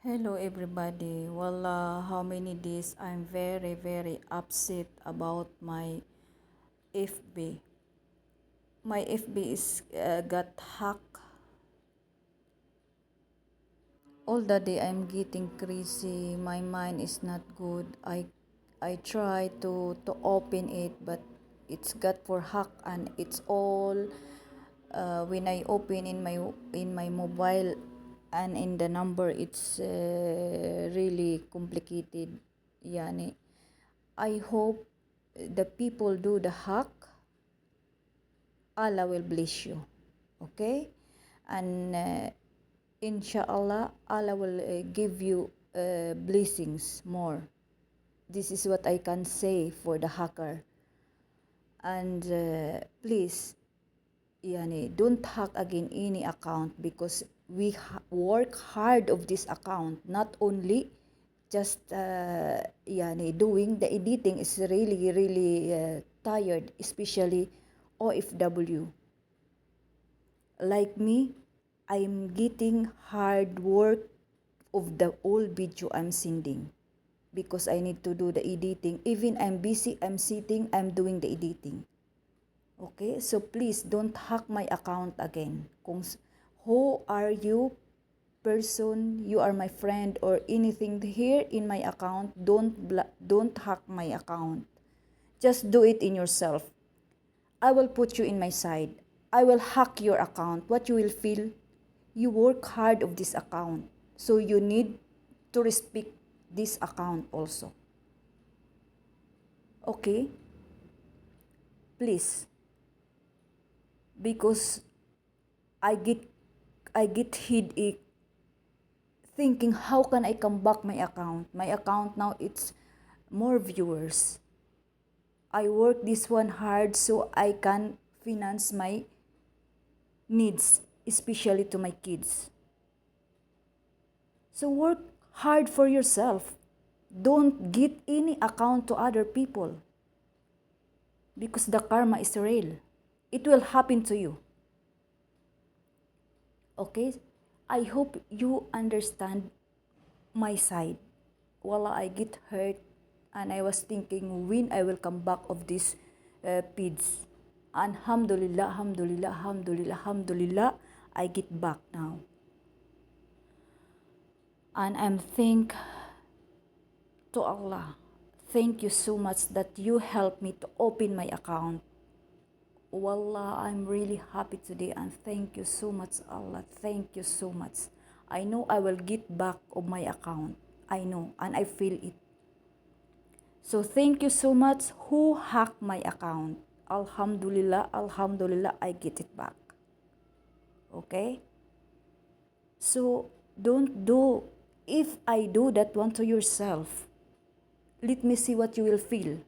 Hello everybody. Well, uh, how many days I'm very very upset about my FB. My FB is uh, got hacked. All the day I'm getting crazy. My mind is not good. I I try to to open it but it's got for hack and it's all uh, when I open in my in my mobile and in the number it's uh, really complicated. Yani I hope the people do the hack Allah will bless you okay? And uh, inshallah Allah will uh, give you uh, blessings more. This is what I can say for the hacker. And uh, please yani don't hack again any account because we work hard of this account not only just uh, yani doing the editing is really really uh, tired especially OFW like me I'm getting hard work of the old video I'm sending because I need to do the editing. Even I'm busy I'm sitting I'm doing the editing. Okay? So please don't hack my account again. Kung who are you person? You are my friend or anything here in my account. Don't don't hack my account. Just do it in yourself. I will put you in my side. I will hack your account. What you will feel? You work hard of this account. So you need to respect this account also. Okay? Please. Because i get I get headache thinking how can I come back my account? My account now it's more viewers. I work this one hard so I can finance my needs, especially to my kids. So work hard for yourself. Don't get any account to other people because the karma is real. It will happen to you okay? I hope you understand my side. While i get hurt and i was thinking when i will come back of this uh, pids. Alhamdulillah alhamdulillah alhamdulillah alhamdulillah i get back now. And i'm thank to allah. Thank you so much that you helped me to open my account Wallah, I'm really happy today and thank you so much, Allah. Thank you so much. I know I will get back of my account. I know and I feel it. So thank you so much who hacked my account. Alhamdulillah, Alhamdulillah, I get it back. Okay? So don't do, if I do that one to yourself, let me see what you will feel